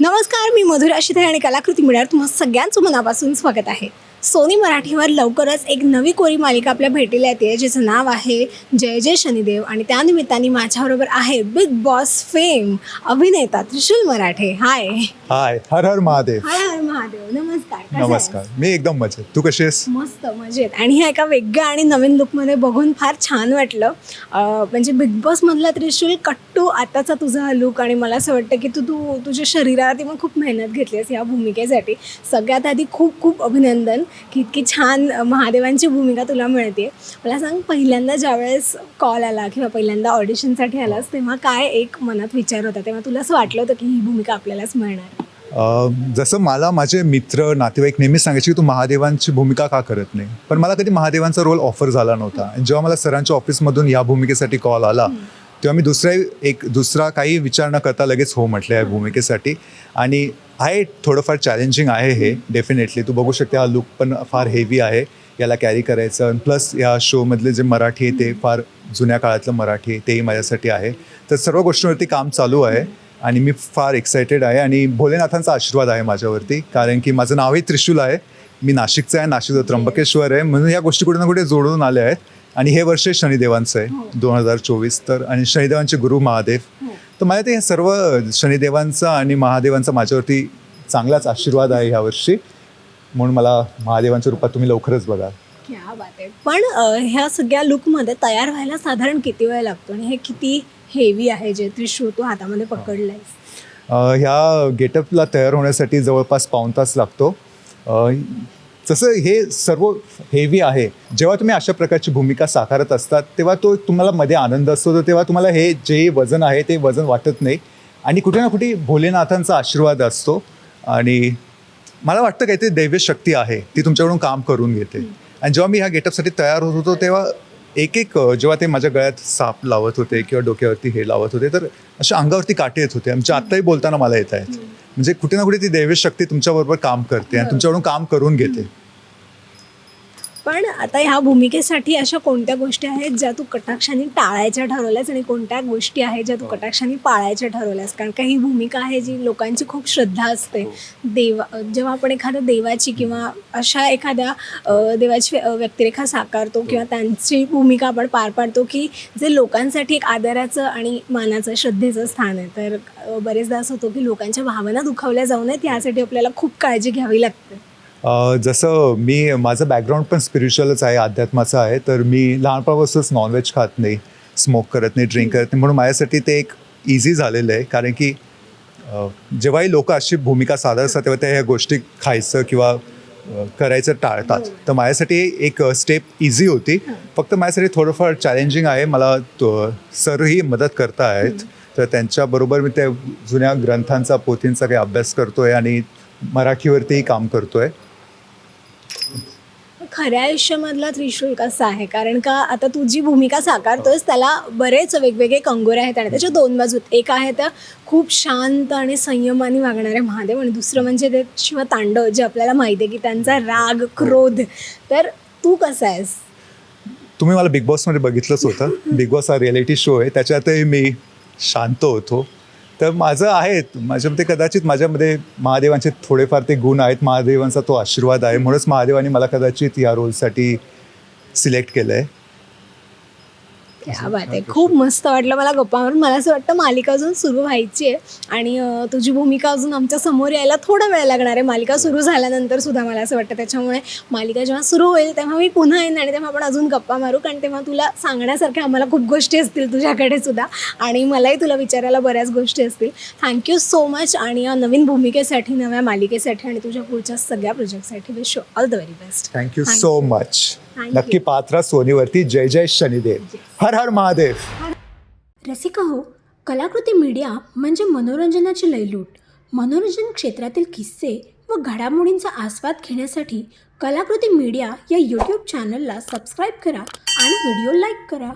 नमस्कार मी मधुरा शिथे आणि कलाकृती मिळणार तुम्हा सगळ्यांचं मनापासून स्वागत आहे. सोनी मराठीवर लवकरच एक नवी कोरी मालिका आपल्या भेटीला येते जिचं नाव आहे जय जय शनिदेव आणि त्यानिमित्ताने माझ्याबरोबर आहे बिग बॉस फेम अभिनेता त्रिशूल मराठे. हाय हाय हर हर महादेव. हाय हाय महादेव. नमस्कार. कसे आहेस? नमस्कार. मी एकदम मजेत. तू कशी आहेस? मस्त मजेत. आणि ह्या एका वेगळ्या आणि नवीन लुकमध्ये बघून फार छान वाटलं. अं, म्हणजे बिग बॉसमधला त्रिशूल कट्टू आताचा तुझा लुक आणि मला असं वाटतं की तू तू तुझ्या शरीरावरती मग खूप मेहनत घेतली आहेस या भूमिकेसाठी. सगळ्यात आधी खूप खूप अभिनंदन की इतकी छान अं, महादेवांची भूमिका तुला मिळते मला सांग पहिल्यांदा ज्यावेळेस कॉल आला किंवा पहिल्यांदा ऑडिशनसाठी आलास तेव्हा काय एक मनात विचार होता? तेव्हा तुला असं वाटलं होतं की ही भूमिका आपल्यालाच मिळणार? जसं मला माझे मित्र नातेवाईक नेहमी सांगायचे की तू महादेवांची भूमिका का करत नाही? पण मला कधी महादेवांचा रोल ऑफर झाला नव्हता. आणि जेव्हा मला सरांच्या ऑफिसमधून या भूमिकेसाठी कॉल आला तेव्हा मी दुसऱ्या एक दुसरा काही विचार न करता लगेच हो म्हटलं या भूमिकेसाठी. आणि आहे थोडंफार चॅलेंजिंग आहे हे डेफिनेटली तू बघू शकते हा लुक पण फार हेवी आहे. याला कॅरी करायचं प्लस या शोमधले जे मराठी आहे ते फार जुन्या काळातलं मराठी आहे तेही माझ्यासाठी आहे. तर सर्व गोष्टींवरती काम चालू आहे. आणि मी फार एक्सायटेड आहे आणि भोलेनाथांचा आशीर्वाद आहे माझ्यावरती कारण की माझं नावही त्रिशूल आहे. मी नाशिकचं आहे नाशिकचं त्र्यंबकेश्वर आहे. म्हणून या गोष्टी कुठे ना कुठे जोडून आल्या आहेत. आणि हे वर्ष शनिदेवांचं आहे दोन हजार चोवीस तर आणि शनिदेवांचे गुरु महादेव. तर मला ते हे सर्व शनिदेवांचा आणि महादेवांचा माझ्यावरती चांगलाच आशीर्वाद आहे ह्या वर्षी. म्हणून मला महादेवांच्या रूपात तुम्ही लवकरच बघा क्या बात आहे. पण ह्या सगळ्या लुकमध्ये तयार व्हायला साधारण किती वेळ लागतो? आणि हे किती हेवी आहे जे त्रिशूळ तू हातामध्ये पकडलंयस अ, ह्या गेटअपला तयार होण्यासाठी जवळपास पाऊण तास लागतो. अ, जसं हे सर्व हेवी आहे जेव्हा तुम्ही अशा प्रकारची भूमिका साकारत असतात तेव्हा तो तुम्हाला मध्ये आनंद असतो तर तेव्हा तुम्हाला हे जे वजन आहे ते वजन वाटत नाही. आणि कुठे ना कुठे भोलेनाथांचा आशीर्वाद असतो. आणि मला वाटतं काहीतरी दैव्य शक्ती आहे ती तुमच्याकडून काम करून घेते. आणि जेव्हा मी ह्या गेटअपसाठी तयार होत होतो तेव्हा एक एक जेव्हा ते माझ्या गळ्यात साप लावत होते किंवा डोक्यावरती हे लावत होते तर अशा अंगावरती काटे येत होते. आमच्या आत्ताही बोलताना मला येत आहेत. म्हणजे कुठे ना कुठे ती दैवी शक्ती तुमच्याबरोबर काम करते आणि तुमच्याकडून काम करून घेते. पण आता ह्या भूमिकेसाठी अशा कोणत्या गोष्टी आहेत ज्या तू कटाक्षाने टाळायच्या ठरवल्यास आणि कोणत्या गोष्टी आहेत ज्या तू कटाक्षाने पाळायच्या ठरवल्यास? कारण का ही भूमिका आहे जी लोकांची खूप श्रद्धा असते. देवा जेव्हा आपण एखाद्या देवाची किंवा अशा एखाद्या देवाची व्यक्तिरेखा साकारतो किंवा त्यांची भूमिका आपण पार पाडतो की जे लोकांसाठी एक आदराचं आणि मानाचं श्रद्धेचं स्थान आहे. तर बरेचदा असं होतं की लोकांच्या भावना दुखावल्या जाऊ नयेत. यासाठी आपल्याला खूप काळजी घ्यावी लागते. जसं मी माझं बॅकग्राऊंड पण स्पिरिच्युअलच आहे अध्यात्माचं आहे तर मी लहानपणापासूनच नॉनव्हेज खात नाही स्मोक करत नाही ड्रिंक करत नाही. म्हणून माझ्यासाठी ते एक इझी झालेलं आहे. कारण की जेव्हाही लोक अशी भूमिका सादर असतात तेव्हा त्या ह्या गोष्टी खायचं किंवा करायचं टाळतात. तर माझ्यासाठी एक स्टेप इझी होती. फक्त माझ्यासाठी थोडंफार चॅलेंजिंग आहे. मला तो- सरही मदत करता आहेत. तर त्यांच्याबरोबर मी त्या जुन्या ग्रंथांचा पोथींचा काही अभ्यास करतोय आणि मराठीवरतीही काम करतोय. खऱ्या आयुष्यामधला त्रिशूल कसा आहे. कारण का आता तू जी भूमिका साकारतोयस त्याला बरेच वेगवेगळे कंगोरे आहेत आणि त्याच्या दोन बाजूत एक आहे त्या खूप शांत आणि संयमाने वागणारे महादेव आणि दुसरं म्हणजे ते शिव तांडव जे आपल्याला माहिती आहे की त्यांचा राग क्रोध. तर तू कसा आहेस? तुम्ही मला बिग बॉसमध्ये बघितलंच होतं. बिग बॉस हा रियालिटी शो आहे. त्याच्यातही मी शांत होतो. तर माझं आहेत. माझ्यामध्ये कदाचित माझ्यामध्ये महादेवांचे थोडेफार ते गुण आहेत. महादेवांचा तो आशीर्वाद आहे. म्हणूनच महादेवांनी मला कदाचित या रोलसाठी सिलेक्ट केलं आहे क्या बात आहे. खूप मस्त वाटलं मला गप्पा मारून मला असं वाटतं मालिका अजून सुरू व्हायची आहे आणि तुझी भूमिका अजून आमच्यासमोर यायला थोडा वेळ लागणार आहे. मालिका सुरू झाल्यानंतर सुद्धा मला असं वाटतं. त्याच्यामुळे मालिका जेव्हा सुरू होईल तेव्हा मी पुन्हा येईन आणि तेव्हा आपण अजून गप्पा मारू. कारण तेव्हा तुला सांगण्यासारख्या आम्हाला खूप गोष्टी असतील तुझ्याकडे सुद्धा. आणि मलाही तुला विचारायला बऱ्याच गोष्टी असतील. थँक्यू सो मच आणि या नवीन भूमिकेसाठी नव्या मालिकेसाठी आणि तुझ्या पुढच्या सगळ्या प्रोजेक्टसाठी wish all the very best thank you so much नक्की. पात्रा सोनीवरती. जय जय शनिदेव. हर हर महादेव. रसिका हो कलाकृती मीडिया म्हणजे मनोरंजनाची लयलूट. मनोरंजन क्षेत्रातील किस्से व घडामोडींचा आस्वाद घेण्यासाठी कलाकृती मीडिया या यूट्यूब चॅनलला सबस्क्राईब करा आणि व्हिडिओ लाईक करा.